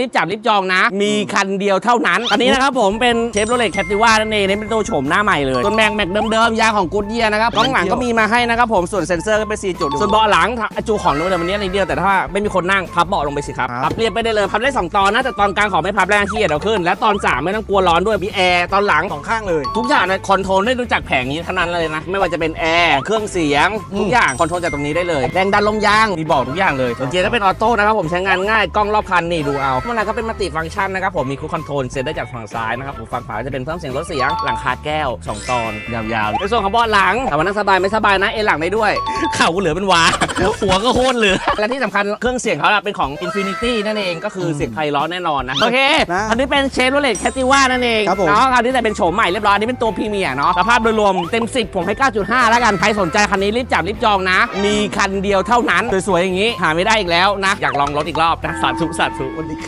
รีบจับรีบจองนะ มีคันเดียวเท่านั้น อันนี้นะครับผมเป็นเชฟโรเล็ตแคติว่านั่นเองนี่เป็นตัวโฉมหน้าใหม่เลยส่วนแม็กแม็กเดิมๆยางของกูดเยียนะครับกล้องหลังก็มีมาให้นะครับผมส่วนเซ็นเซอร์ก็เป็น4จุด ส่วนเบาะหลังอาจูของเดิมวันนี้นิดเดียวแต่ถ้าไม่มีคนนั่งพับเบาะลงไปสิครับพับเรียบไปได้เลยพับได้สองตอนนะแต่ตอนกลางของไม่พับแรงขี้เกียจเอาขึ้น และตอนสามไม่ต้องกลัวร้อนด้วยมีแอร์ตอนหลังสองข้างเลยทุกอย่างในคอนโทรลได้รู้จักแผงนี้เท่านั้นเลยนะไม่ว่าจะเป็นแอร์เครื่องเสียงทุกอย่างคอนโทรลจากตรงนี้ได้เลยแรงดันลมยางมีบอกทุกอย่างเลยส่วนเกียร์ก็เป็นออโต้นะครับผมใช้งานง่ายกล้องรอบคันนี่ดูเอาข้างในก็เป็นมัลติฟังก์ชันนะครับผมมีคูคอนโทรลเซตได้จากฝั่งซ้ายนะครับผมฝั่งขวาจะเป็นเพิ่มเสียงลดเสียงหลังคาแก้ว 2 ตอน ยาวๆในส่วนของเบาะหลังถามว่านั่งสบายไม่สบายนะเอนหลังได้ด้วย เข่ากูเหลือเป็นวาหัวก็โคตรเหลือ และที่สำคัญเครื่องเสียงเขาอะเป็นของ Infinity นั่นเองก็คือเสียงไพเราะแน่นอนนะโอเคนะอันนี้เป็นเชฟโรเลตแคติว่านั่นเองครับผมเนาะอันนี้แต่เป็นโฉมใหม่เรียบร้อยอันนี้เป็นตัวพรีเมียร์เนาะสภาพโดยรวมเต็ม 10 ผมให้ 9.5 แล้วกันใครสนใจคันนี้รีบจับรีบจองนะ มีคันเดียวเท่านั้นสวยๆอย่างนี้หาไม่ได้อีกแล้วนะอยากลองรถอีกรอบนะสาธุสาธุวันนี้ครับ